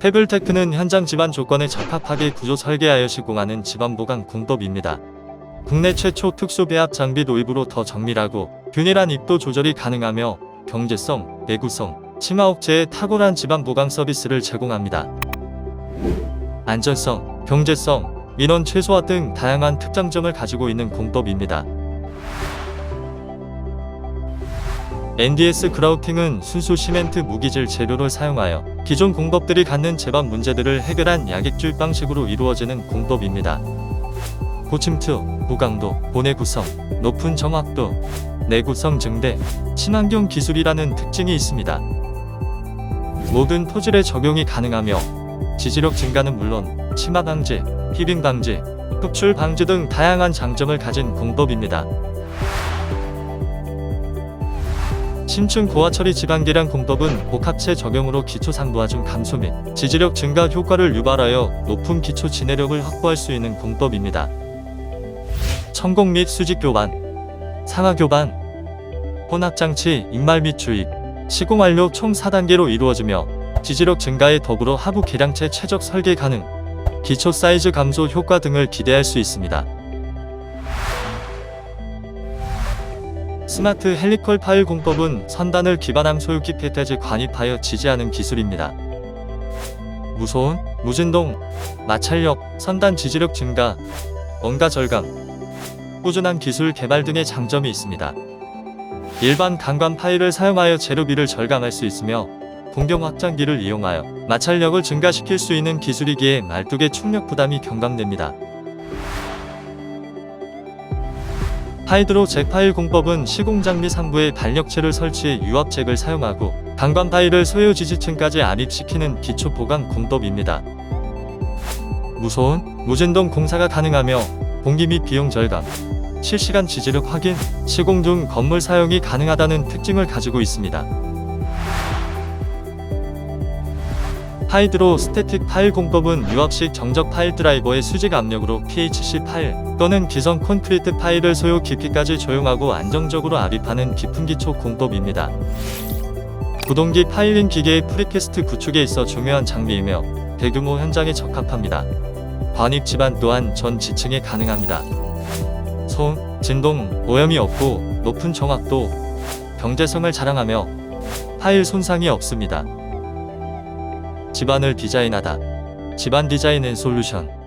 페블테크는 현장 집안 조건에 적합하게 구조 설계하여 시공하는 집안 보강 공법입니다. 국내 최초 특수 배합 장비 도입으로 더 정밀하고 균일한 입도 조절이 가능하며 경제성, 내구성, 치마 억제에 탁월한 집안 보강 서비스를 제공합니다. 안전성, 경제성, 민원 최소화 등 다양한 특장점을 가지고 있는 공법입니다. NDS 그라우팅은 순수 시멘트 무기질 재료를 사용하여 기존 공법들이 갖는 제반 문제들을 해결한 야객주의 방식으로 이루어지는 공법입니다. 고침투, 고강도, 본의 구성, 높은 정확도, 내구성 증대, 친환경 기술이라는 특징이 있습니다. 모든 토질에 적용이 가능하며 지지력 증가는 물론 치마 방지, 휘빙 방지, 흡출 방지 등 다양한 장점을 가진 공법입니다. 심층 고화 처리 지방 계량 공법은 복합체 적용으로 기초 상부하 중 감소 및 지지력 증가 효과를 유발하여 높은 기초 진해력을 확보할 수 있는 공법입니다. 천공 및 수직 교반, 상하 교반, 혼합 장치, 입말 및 주입, 시공 완료 총 4단계로 이루어지며 지지력 증가에 더불어 하부 계량체 최적 설계 가능, 기초 사이즈 감소 효과 등을 기대할 수 있습니다. 스마트 헬리컬 파일 공법은 선단을 기반함 소유기 패테즈 관입하여 지지하는 기술입니다. 무소음, 무진동, 마찰력, 선단 지지력 증가, 원가 절감, 꾸준한 기술 개발 등의 장점이 있습니다. 일반 강관 파일을 사용하여 재료비를 절감할 수 있으며 공경 확장기를 이용하여 마찰력을 증가시킬 수 있는 기술이기에 말뚝의 충격 부담이 경감됩니다. 하이드로 잭 파일 공법은 시공 장비 상부에 반력체를 설치해 유압잭을 사용하고 강관 파일을 소요 지지층까지 안입시키는 기초 보강 공법입니다. 무소음, 무진동 공사가 가능하며 공기 및 비용 절감, 실시간 지지력 확인, 시공 중 건물 사용이 가능하다는 특징을 가지고 있습니다. 하이드로 스태틱 파일 공법은 유압식 정적 파일 드라이버의 수직 압력으로 PHC 파일 또는 기성 콘크리트 파일을 소요 깊이까지 조용하고 안정적으로 압입하는 깊은 기초 공법입니다. 구동기 파일링 기계의 프리캐스트 구축에 있어 중요한 장비이며 대규모 현장에 적합합니다. 관입 집안 또한 전 지층에 가능합니다. 소음, 진동, 오염이 없고 높은 정확도, 경제성을 자랑하며 파일 손상이 없습니다. 집안을 디자인하다. 집안 디자인 앤 솔루션.